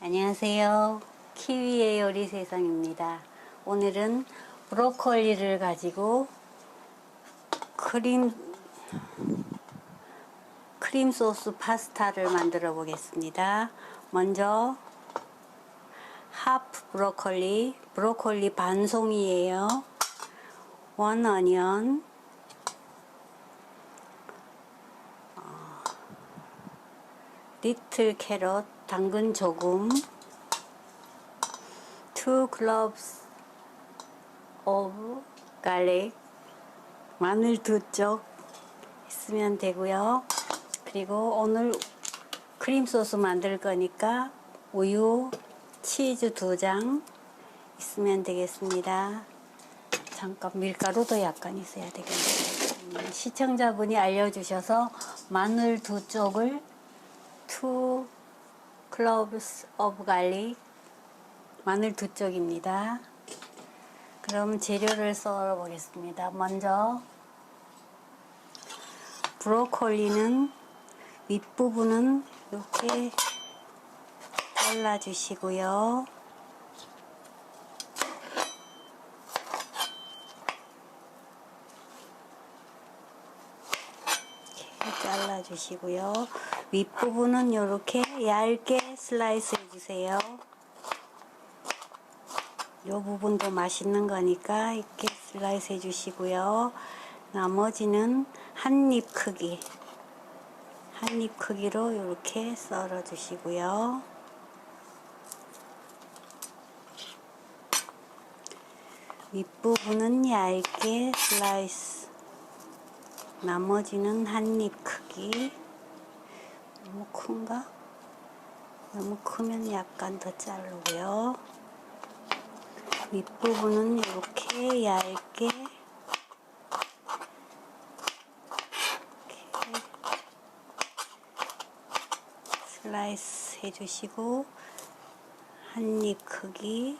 안녕하세요. 키위의 요리 세상입니다. 오늘은 브로콜리를 가지고 크림 크림 소스 파스타를 만들어 보겠습니다. 먼저 하프 브로콜리, 브로콜리 반송이에요. 원 어니언, 리틀 캐럿, 당근 조금, two cloves of garlic, 마늘 두 쪽 있으면 되고요. 그리고 오늘 크림 소스 만들 거니까 우유, 치즈 두 장 있으면 되겠습니다. 잠깐 밀가루도 약간 있어야 되겠네요. 음, 시청자분이 알려주셔서 마늘 두 쪽을 cloves of garlic 마늘 두 쪽입니다. 그럼 재료를 썰어 보겠습니다. 먼저 브로콜리는 윗부분은 이렇게 잘라 주시고요. 잘라 주시고요. 윗부분은 이렇게 얇게 슬라이스 해주세요. 이 부분도 맛있는 거니까 이렇게 슬라이스 해주시고요. 나머지는 한 입 크기, 한 입 크기로 이렇게 썰어 주시고요. 윗부분은 얇게 슬라이스, 나머지는 한 입 크기. 너무 큰가? 너무 크면 약간 더 자르고요. 윗부분은 이렇게 얇게 이렇게 슬라이스 해주시고 한 입 크기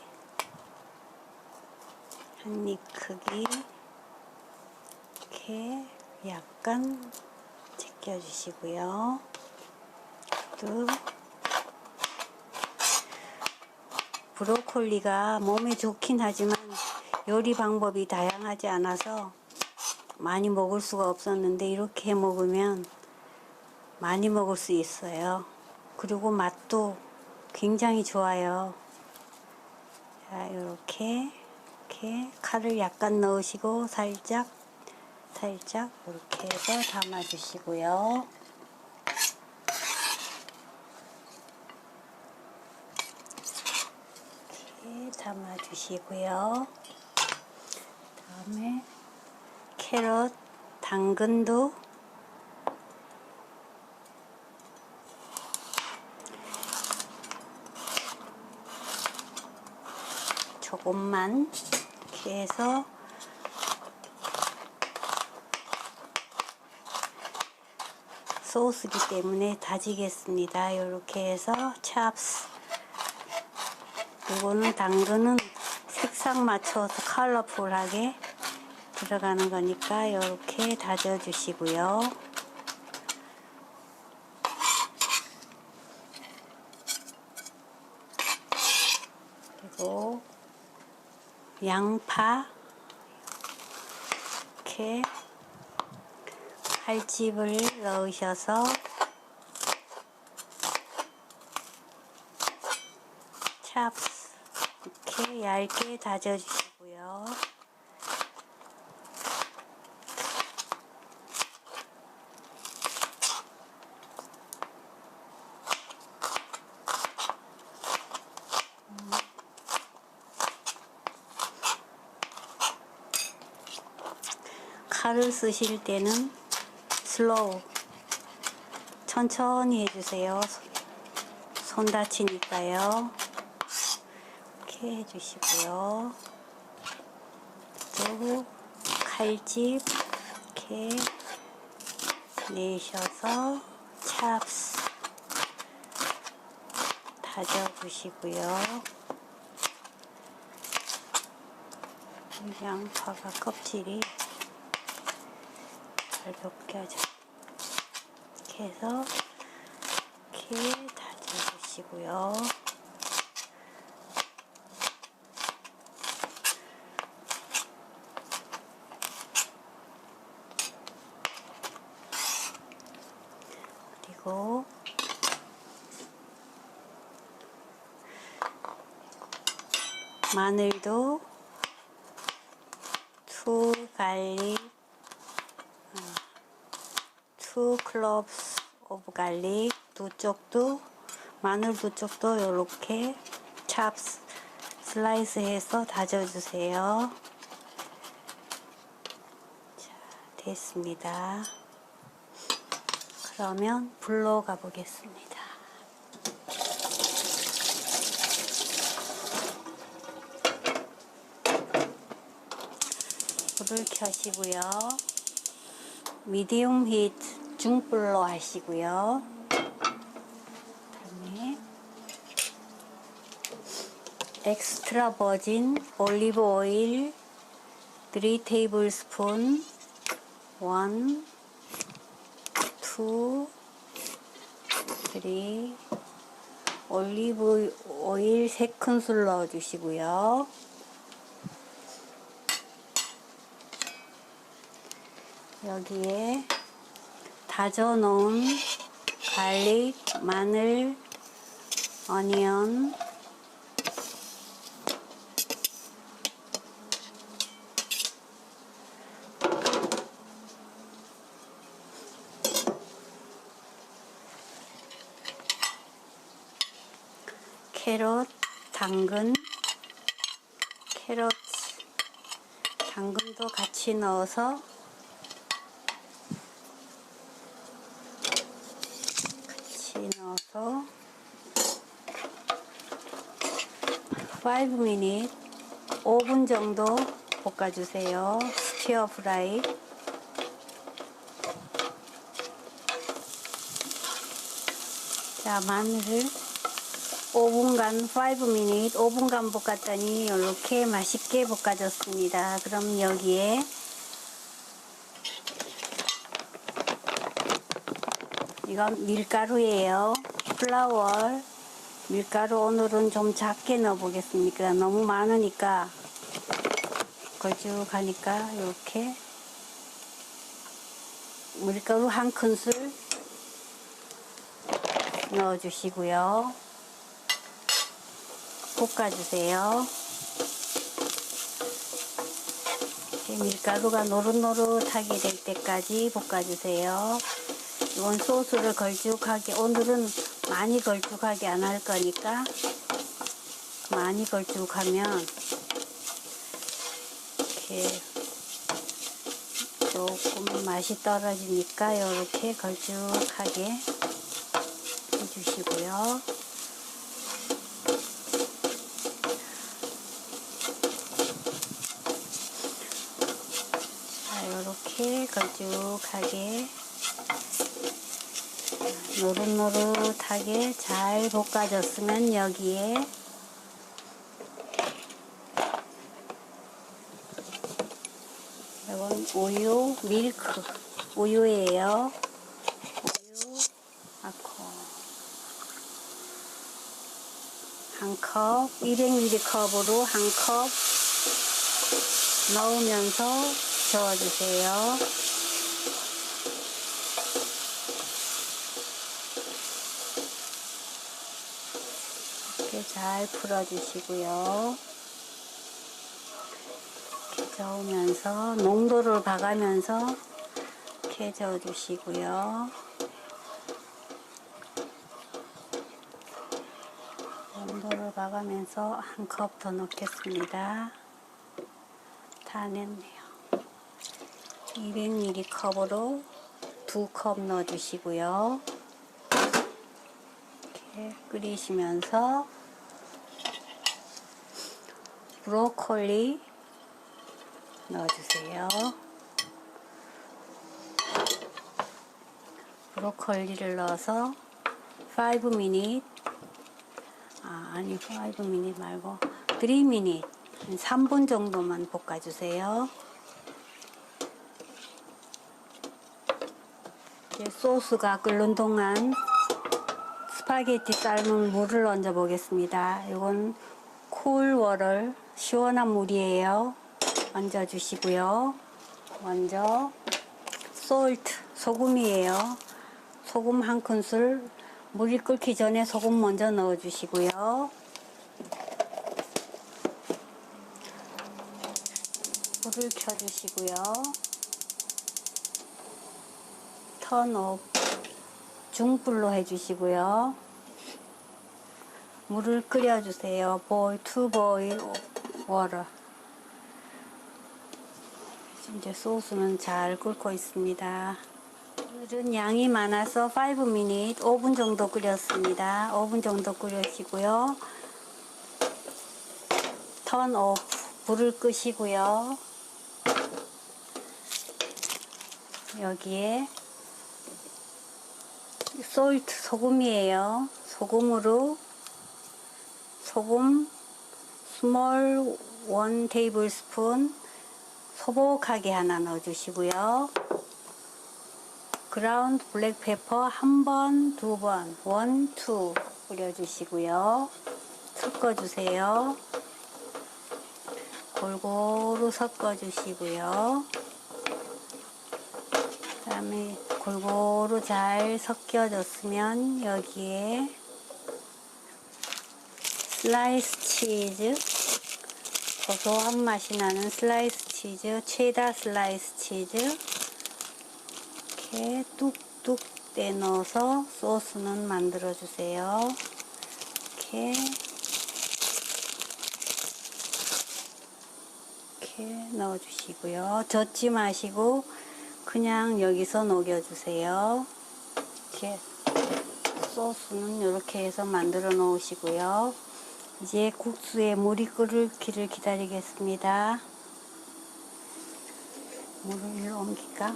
한 입 크기 이렇게 약간 제껴주시고요. 또 브로콜리가 몸에 좋긴 하지만 요리 방법이 다양하지 않아서 많이 먹을 수가 없었는데 이렇게 해 먹으면 많이 먹을 수 있어요. 그리고 맛도 굉장히 좋아요. 자, 이렇게 이렇게 칼을 약간 넣으시고 살짝 살짝 이렇게 해서 담아 주시고요. 이렇게 담아 주시고요. 다음에 캐럿, 당근도 조금만 이렇게 해서 소스기 때문에 다지겠습니다. 이렇게 해서 찹스 이거는 당근은 색상 맞춰서 컬러풀하게 들어가는 거니까 이렇게 다져 주시고요. 그리고 양파 이렇게 칼집을 넣으셔서 찹스 이렇게 얇게 다져주시고요. 칼을 쓰실 때는 슬로우 천천히 해주세요. 손 다치니까요. 이렇게 해주시고요. 또 칼집 이렇게 내셔서 찹스 다져주시고요. 이 양파가 껍질이 잘 벗겨져. 이렇게 해서 이렇게 다져주시고요. 주시고 마늘도 투 갈릭 투 클럽스 오브 갈릭 두 쪽도 마늘 두 쪽도 이렇게 찹 슬라이스해서 다져주세요. 자, 됐습니다. 그러면 불로 가보겠습니다. 불을 켜시고요. 미디움 히트 중불로 하시고요. 그다음에 엑스트라 버진 올리브 오일 3 테이블 스푼 1 2 3 올리브 오일 3큰술 넣어 주시고요. 여기에 다져 놓은 갈릭, 마늘, 어니언, 캐럿, 당근, 캐럿, 당근도 같이 넣어서 같이 넣어서 5 minute 5분 정도 볶아주세요. 스티어 프라이. 자, 마늘을 5분간, 5 minute, 5분간 볶았더니 이렇게 맛있게 볶아졌습니다. 그럼 여기에 이건 밀가루예요. 플라워. 밀가루 오늘은 좀 작게 넣어 보겠습니다. 너무 많으니까 걸쭉하니까 이렇게 밀가루 한 큰술 넣어 주시고요. 볶아 주세요. 이렇게 밀가루가 노릇노릇하게 될 때까지 볶아주세요. 이건 소스를 걸쭉하게 오늘은 많이 걸쭉하게 안 할 거니까 많이 걸쭉하면 이렇게 조금 맛이 떨어지니까 이렇게 걸쭉하게 해주시고요. 자, 이렇게 걸쭉하게 노릇노릇하게 잘 볶아졌으면 여기에 이건 우유 밀크 우유예요. 우유 아코 한 컵, 200ml 컵으로 한 컵 넣으면서 저어주세요. 이렇게 잘 풀어주시고요. 이렇게 저으면서 농도를 봐가면서 이렇게 저어주시고요. 농도를 봐가면서 한 컵 더 넣겠습니다. 다 냈네요. 200ml 컵으로 두 컵 넣어주시고요. 이렇게 끓이시면서 브로콜리 넣어주세요. 브로콜리를 넣어서 5 minute 아, 아니 5 minute 말고 3 minute 한 3분 정도만 볶아주세요. 소스가 끓는 동안 스파게티 삶은 물을 얹어 보겠습니다. 이건 쿨워를 시원한 물이에요. 얹어 주시고요. 먼저 솔트 소금이에요. 소금 한 큰술 물이 끓기 전에 소금 먼저 넣어 주시고요. 불을 켜 주시고요. 턴업 중불로 해 주시고요. 물을 끓여 주세요. boil to boil water. 이제 소스는 잘 끓고 있습니다. 오늘은 양이 많아서 5 minute 5분 정도 끓였습니다. 5분 정도 끓여시고요. 턴 오프 불을 끄시고요. 여기에 솔트 소금이에요. 소금으로 소금 스몰 원 테이블 스푼 소복하게 하나 넣어주시고요. 그라운드 블랙 페퍼 한 번, 두 번, 원, 투 뿌려주시고요. 섞어주세요. 골고루 섞어주시고요. 그 다음에 골고루 잘 섞여졌으면 여기에 슬라이스 치즈 고소한 맛이 나는 슬라이스 치즈, 체다 슬라이스 치즈 이렇게 뚝뚝 떼넣어서 소스는 만들어 주세요. 이렇게 이렇게 넣어 주시고요. 젓지 마시고 그냥 여기서 녹여 주세요. 이렇게 소스는 이렇게 해서 만들어 놓으시고요. 이제 국수에 물이 끓기를 기다리겠습니다. 물을 일로 옮길까?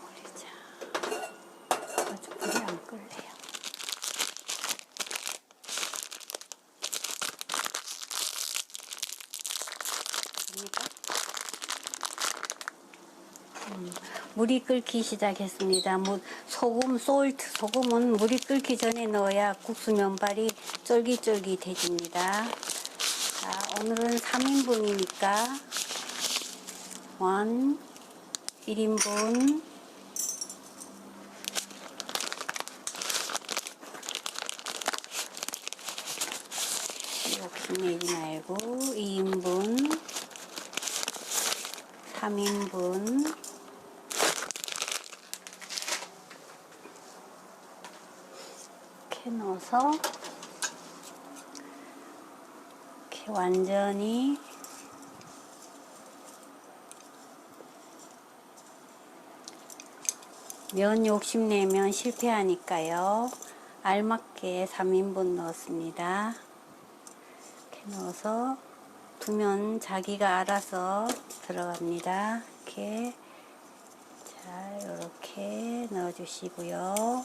물이 자, 아주 불이 안 끓네요. 됩니까? 물이 끓기 시작했습니다. 무, 소금, 솔트, 소금은 물이 끓기 전에 넣어야 국수 면발이 쫄깃쫄깃해집니다. 자, 오늘은 3인분이니까 1, 1인분 욕심내지 말고 2인분 3인분 넣어서 이렇게 완전히 면 욕심내면 실패하니까요. 알맞게 3인분 넣었습니다. 이렇게 넣어서 두면 자기가 알아서 들어갑니다. 이렇게 자 이렇게 넣어주시고요.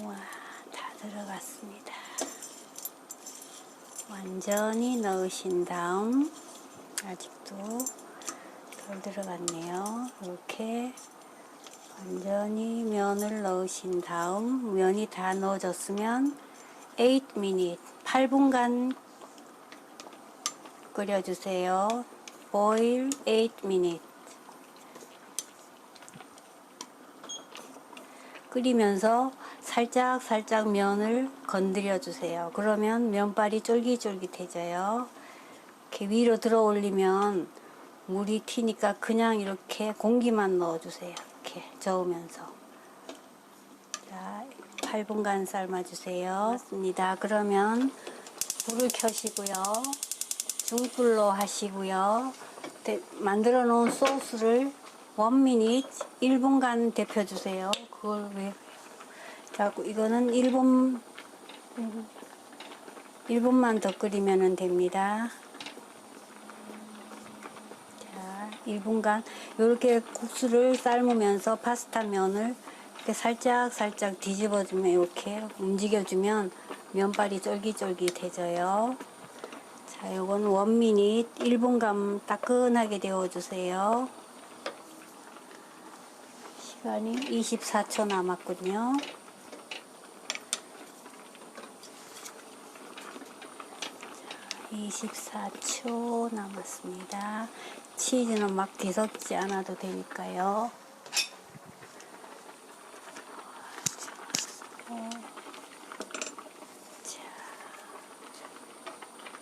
우와 다 들어갔습니다. 완전히 넣으신 다음 아직도 덜 들어갔네요. 이렇게 완전히 면을 넣으신 다음 면이 다 넣어졌으면 8 minute 8분간 끓여주세요. boil 8 minute 끓이면서 살짝 살짝 면을 건드려 주세요. 그러면 면발이 쫄깃쫄깃해져요. 이렇게 위로 들어 올리면 물이 튀니까 그냥 이렇게 공기만 넣어 주세요. 이렇게 저으면서. 자, 8분간 삶아 주세요. 맞습니다. 그러면 불을 켜시고요. 중불로 하시고요. 데- 만들어 놓은 소스를 원미닛 1분간 데펴 주세요. 그걸 왜 자꾸 이거는 1분 1분만 더 끓이면 됩니다. 자, 1분간 이렇게 국수를 삶으면서 파스타 면을 이렇게 살짝 살짝 뒤집어주면 이렇게 움직여주면 면발이 쫄깃쫄깃해져요. 자, 요건 원미닛 1분간 따끈하게 데워주세요. 시간이 24초 남았군요. 24초 남았습니다. 치즈는 막 뒤섞지 않아도 되니까요.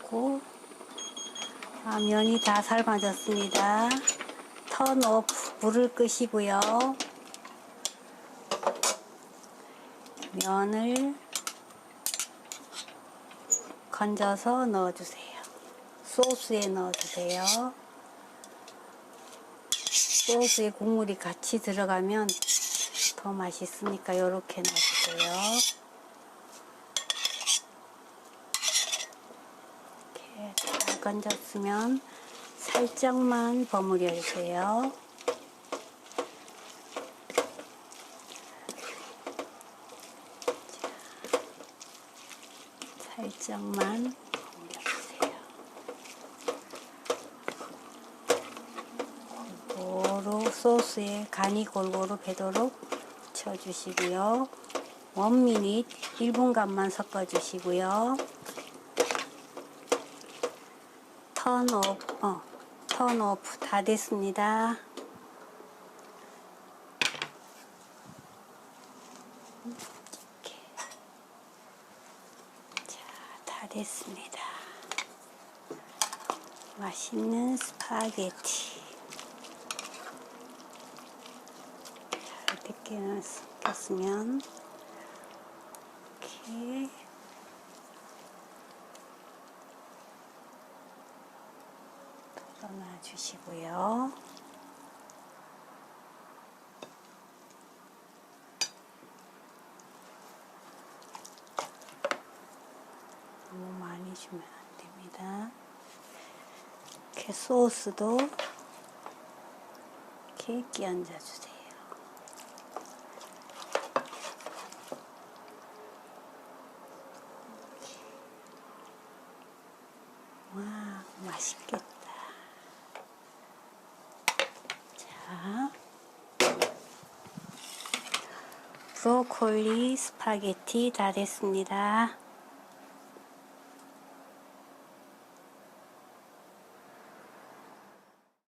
고 아, 면이 다 삶아졌습니다. 턴 오프 불을 끄시고요. 면을 건져서 넣어주세요. 소스에 넣어주세요. 소스에 국물이 같이 들어가면 더 맛있으니까 이렇게 넣어주세요. 이렇게 잘 건졌으면 살짝만 버무려 주세요. 살짝만 버무려 주세요. 골고루 소스에 간이 골고루 배도록 쳐주시고요. 원미닛 1분간만 섞어주시고요. 턴 오프, 어, 턴 오프 다 됐습니다. 이렇게. 자, 다 됐습니다. 맛있는 스파게티. 잘 뜯기는 섞였으면 이렇게 썰어놔 주시고요. 주면 안 됩니다. 이렇게 소스도 이렇게 끼얹어 주세요. 와, 맛있겠다. 자, 브로콜리 스파게티 다 됐습니다.